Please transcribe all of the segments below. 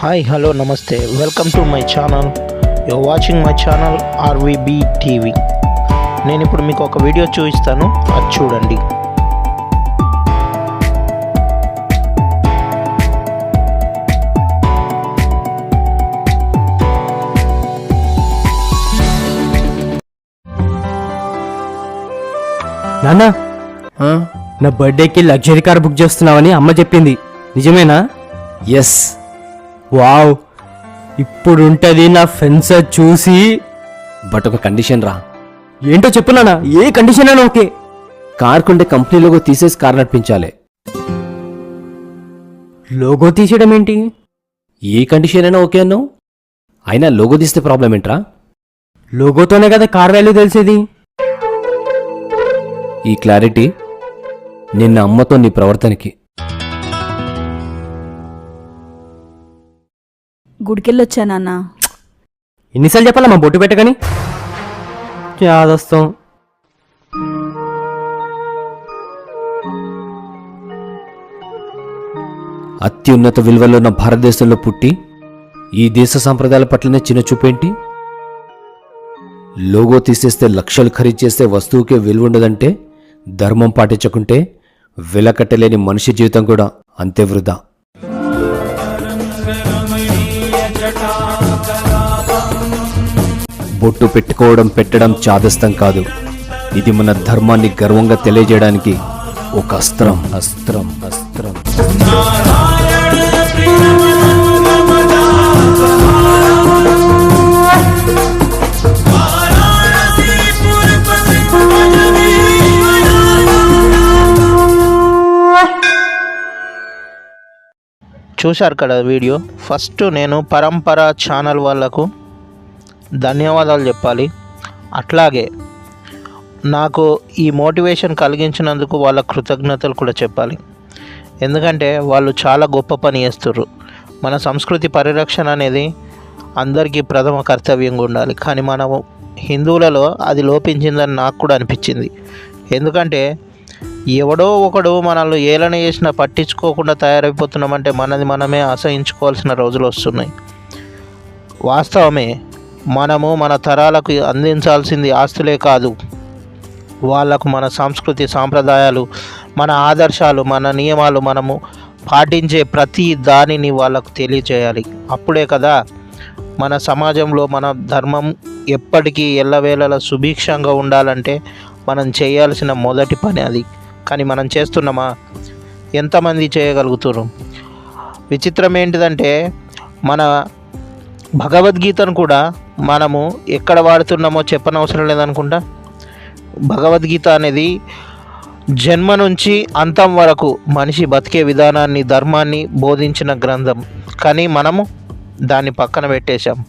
Hi hello namaste welcome to my channel your watching my channel RVB TV నేను ఇప్పుడు మీకు ఒక video చూపిస్తాను. అది చూడండి. నాన్న నా బర్త్డేకి లగ్జరీ కార్ బుక్ చేస్తున్నావని అమ్మ చెప్పింది. నిజమేనా? ఎస్ వావ్ ఇప్పుడు ఉంటది నా ఫ్రెండ్స్ చూసి. బట్ ఒక కండిషన్ రా. ఏంటో చెప్పు నాన్న ఏ కండిషన్ అయినా ఓకే. కార్ కొంటే కంపెనీ లోగో తీసేసి కార్ నడిపించాలి. లోగో తీసేయడం ఏంటి? ఏ కండిషన్ అయినా ఓకే అన్నావు? అయినా లోగో తీస్తే ప్రాబ్లం ఏంట్రా? లోగోతోనే కదా కార్ వాల్యూ తెలిసేది. ఈ క్లారిటీ నిన్న అమ్మతో నీ ప్రవర్తనకి. గుడికెళ్ళొచ్చా నాన్న ఎన్నిసార్లు చెప్పాలా మా బొట్టు పెట్టకని? యాదొస్తాం అత్యున్నత విలువలో ఉన్న భారతదేశంలో పుట్టి ఈ దేశ సంప్రదాయాల పట్లనే చిన్న చూపేంటి? లోగో తీసేస్తే లక్షలు ఖరీదు చేస్తే వస్తువుకే విలువ ఉండదంటే ధర్మం పాటించకుంటే వెలకట్టలేని మనిషి జీవితం కూడా అంతే వృధా. బొట్టు పెట్టుకోవడం పెట్టడం చాదస్తం కాదు. ఇది మన ధర్మాన్ని గర్వంగా తెలియజేయడానికి ఒక అస్త్రం. అస్త్రం అస్త్రం. చూశారు కదా వీడియో? ఫస్ట్ నేను పరంపర ఛానల్ వాళ్ళకు ధన్యవాదాలు చెప్పాలి. అట్లాగే నాకు ఈ మోటివేషన్ కలిగించినందుకు వాళ్ళ కృతజ్ఞతలు కూడా చెప్పాలి. ఎందుకంటే వాళ్ళు చాలా గొప్ప పని చేస్తుర్రు. మన సంస్కృతి పరిరక్షణ అనేది అందరికీ ప్రథమ కర్తవ్యంగా ఉండాలి. కానీ మనం హిందువులలో అది లోపించిందని నాకు కూడా అనిపించింది. ఎందుకంటే ఎవడో ఒకడు మనల్ని ఏలన చేసినా పట్టించుకోకుండా తయారైపోతున్నామంటే మనది మనమే అసహించుకోవాల్సిన రోజులు వస్తున్నాయి. వాస్తవమే మనము మన తరాలకు అందించాల్సింది ఆస్తులే కాదు. వాళ్ళకు మన సంస్కృతి సాంప్రదాయాలు మన ఆదర్శాలు మన నియమాలు మనము పాటించే ప్రతి దానిని వాళ్ళకు తెలియచేయాలి అప్పుడే కదా మన సమాజంలో మన ధర్మం ఎప్పటికీ ఎల్లవేళలా సుభిక్షంగా ఉండాలంటే మనం చేయాల్సిన మొదటి పని అది. కానీ మనం చేస్తున్నామా? ఎంతమంది చేయగలుగుతున్నారు విచిత్రం ఏంటిదంటే మన భగవద్గీతను కూడా మనము ఎక్కడ వాడుతున్నామో చెప్పనవసరం లేదనుకుంటా? భగవద్గీత అనేది జన్మ నుంచి అంతం వరకు మనిషి బతికే విధానాన్ని ధర్మాన్ని బోధించిన గ్రంథం. కానీ మనము దాన్ని పక్కన పెట్టేశాం.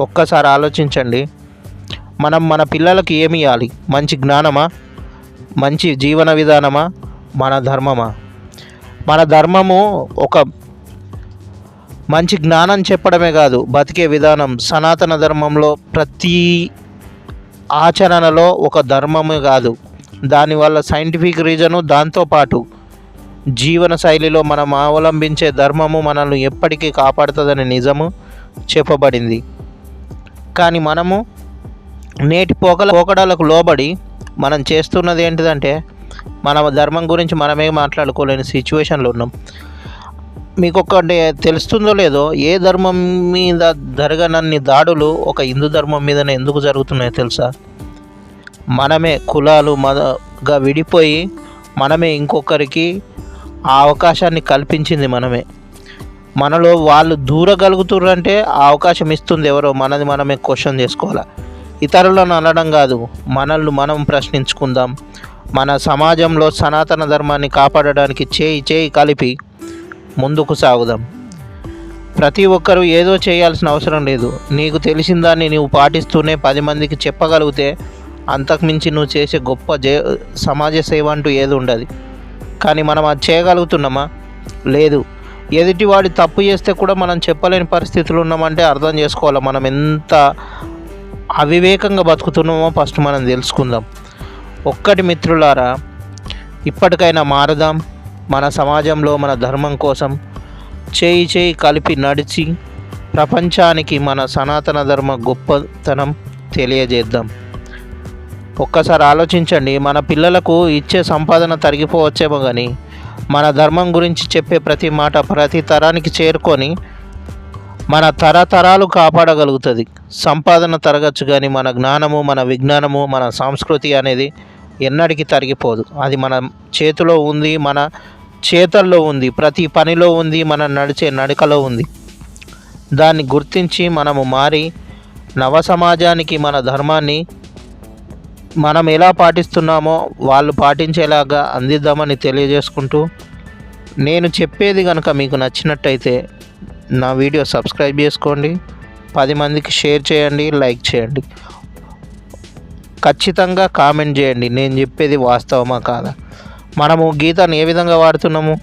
ఒక్కసారి ఆలోచించండి. మనం మన పిల్లలకు ఏమి ఇవ్వాలి మంచి జ్ఞానమా? మంచి జీవన విధానమా? మన ధర్మమా? మన ధర్మము ఒక మంచి జ్ఞానం చెప్పడమే కాదు బతికే విధానం. సనాతన ధర్మంలో ప్రతి ఆచరణలో ఒక ధర్మమే కాదు. దానివల్ల సైంటిఫిక్ రీజను దాంతోపాటు జీవన శైలిలో మనం అవలంబించే ధర్మము మనల్ని ఎప్పటికీ కాపాడుతుందని నిజము చెప్పబడింది. కానీ మనము నేటి పోకల పోకడాలకు లోబడి మనం చేస్తున్నది ఏంటిదంటే మన ధర్మం గురించి మనమే మాట్లాడుకోలేని సిచ్యువేషన్లో ఉన్నాం. మీకు ఒకటి తెలుస్తుందో లేదో ఏ ధర్మం మీద జరగనన్ని దాడులు ఒక హిందూ ధర్మం మీదనే ఎందుకు జరుగుతున్నాయో తెలుసా? మనమే కులాలు మదగా విడిపోయి మనమే ఇంకొకరికి ఆ అవకాశాన్ని కల్పించింది మనమే. మనలో వాళ్ళు దూరగలుగుతుర్రంటే ఆ అవకాశం ఇస్తుంది ఎవరో మనది మనమే క్వశ్చన్ చేసుకోవాలి? ఇతరులను అనడం కాదు మనల్ని మనం ప్రశ్నించుకుందాం. మన సమాజంలో సనాతన ధర్మాన్ని కాపాడడానికి చేయి చేయి కలిపి ముందుకు సాగుదాం. ప్రతి ఒక్కరూ ఏదో చేయాల్సిన అవసరం లేదు. నీకు తెలిసిన దాన్ని నువ్వు పాటిస్తూనే పది మందికి చెప్పగలిగితే అంతకుమించి నువ్వు చేసే గొప్ప జే సమాజ సేవ అంటూ ఏది ఉండదు. కానీ మనం అది చేయగలుగుతున్నామా? లేదు. ఎదుటివాడి తప్పు చేస్తే కూడా మనం చెప్పలేని పరిస్థితులు ఉన్నామంటే అర్థం చేసుకోవాలి? మనం ఎంత అవివేకంగా బతుకుతున్నామో ఫస్ట్ మనం తెలుసుకుందాం. ఒక్కటి మిత్రులారా ఇప్పటికైనా మారదాం. మన సమాజంలో మన ధర్మం కోసం చేయి చేయి కలిపి నడిచి ప్రపంచానికి మన సనాతన ధర్మ గొప్పతనం తెలియజేద్దాం. ఒక్కసారి ఆలోచించండి మన పిల్లలకు ఇచ్చే సంపాదన తరిగిపోవచ్చేమో కానీ మన ధర్మం గురించి చెప్పే ప్రతి మాట ప్రతి తరానికి చేరుకొని మన తరతరాలు కాపాడగలుగుతుంది. సంపాదన తరగచ్చు కానీ మన జ్ఞానము మన విజ్ఞానము మన సంస్కృతి అనేది ఎన్నటికీ తరిగిపోదు. అది మన చేతిలో ఉంది మన చేతల్లో ఉంది ప్రతి పనిలో ఉంది మన నడిచే నడకలో ఉంది. దాన్ని గుర్తించి మనము మారి నవ సమాజానికి మన ధర్మాన్ని మనం ఎలా పాటిస్తున్నామో వాళ్ళు పాటించేలాగా అందిద్దామని తెలియజేసుకుంటూ నేను చెప్పేది కనుక మీకు నచ్చినట్టయితే నా వీడియో సబ్స్క్రైబ్ చేసుకోండి పది మందికి షేర్ చేయండి లైక్ చేయండి. ఖచ్చితంగా కామెంట్ చేయండి నేను చెప్పేది వాస్తవమా కాదా? మనము గీతను ఏ విధంగా వాడుతున్నాము?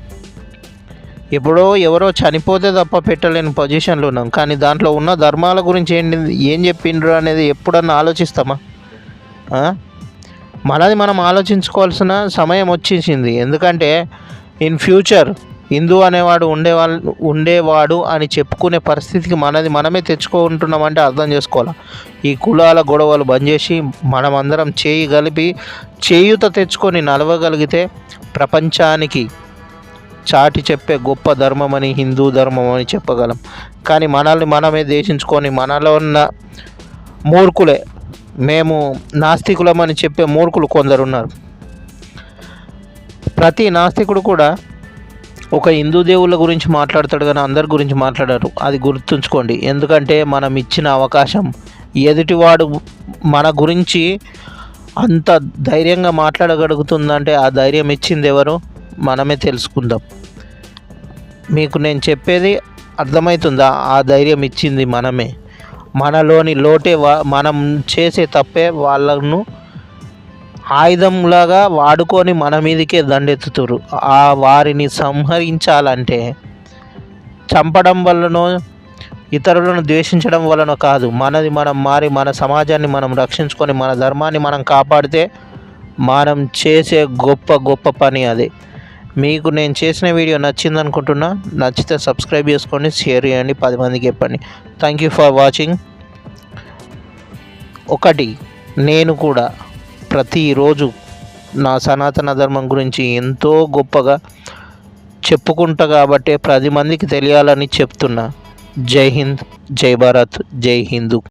ఎప్పుడో ఎవరో చనిపోతే తప్ప పెట్టలేని పొజిషన్లో ఉన్నాం. కానీ దాంట్లో ఉన్న ధర్మాల గురించి ఏంటి ఏం చెప్పిండ్రు అనేది ఎప్పుడన్నా ఆలోచిస్తామా? మనది మనం ఆలోచించుకోవాల్సిన సమయం వచ్చేసింది. ఎందుకంటే ఇన్ ఫ్యూచర్ హిందూ అనేవాడు ఉండేవాళ్ళు ఉండేవాడు అని చెప్పుకునే పరిస్థితికి మనది మనమే తెచ్చుకుంటున్నామంటే అర్థం చేసుకోవాలి. ఈ కులాల గొడవలు బంద్ చేసి మనమందరం చేయి కలిపి చేయూత తెచ్చుకొని నలవగలిగితే ప్రపంచానికి చాటి చెప్పే గొప్ప ధర్మం అని హిందూ ధర్మం అని చెప్పగలం. కానీ మనల్ని మనమే దేశించుకొని మనలో ఉన్న మూర్ఖులే మేము నాస్తికులమని చెప్పే మూర్ఖులు కొందరు ఉన్నారు ప్రతి నాస్తికుడు కూడా ఒక హిందూ దేవుళ్ళ గురించి మాట్లాడతాడు కానీ అందరి గురించి మాట్లాడారు. అది గుర్తుంచుకోండి. ఎందుకంటే మనం ఇచ్చిన అవకాశం ఎదుటివాడు మన గురించి అంత ధైర్యంగా మాట్లాడగలుగుతుందంటే ఆ ధైర్యం ఇచ్చింది ఎవరు? మనమే తెలుసుకుందాం. మీకు నేను చెప్పేది అర్థమవుతుందా ఆ ధైర్యం ఇచ్చింది మనమే. మనలోని లోటే వా మనం చేసే తప్పే వాళ్ళను ఆయుధంలాగా వాడుకొని మన మీదకే దండెత్తుతురు. ఆ వారిని సంహరించాలంటే చంపడం వల్లనో ఇతరులను ద్వేషించడం వలన కాదు. మనది మనం మారి మన సమాజాన్ని మనం రక్షించుకొని మన ధర్మాన్ని మనం కాపాడితే మనం చేసే గొప్ప గొప్ప పని అది. మీకు నేను చేసిన వీడియో నచ్చింది అనుకుంటున్నా నచ్చితే సబ్స్క్రైబ్ చేసుకోండి షేర్ చేయండి పది మందికి చెప్పండి. థ్యాంక్ యూ ఫర్ వాచింగ్ ఒకటి నేను కూడా ప్రతిరోజు నా సనాతన ధర్మం గురించి ఎంతో గొప్పగా చెప్పుకుంటా కాబట్టి పది మందికి తెలియాలని చెప్తున్నా. జై హింద్ జై భారత్ జై హిందూ.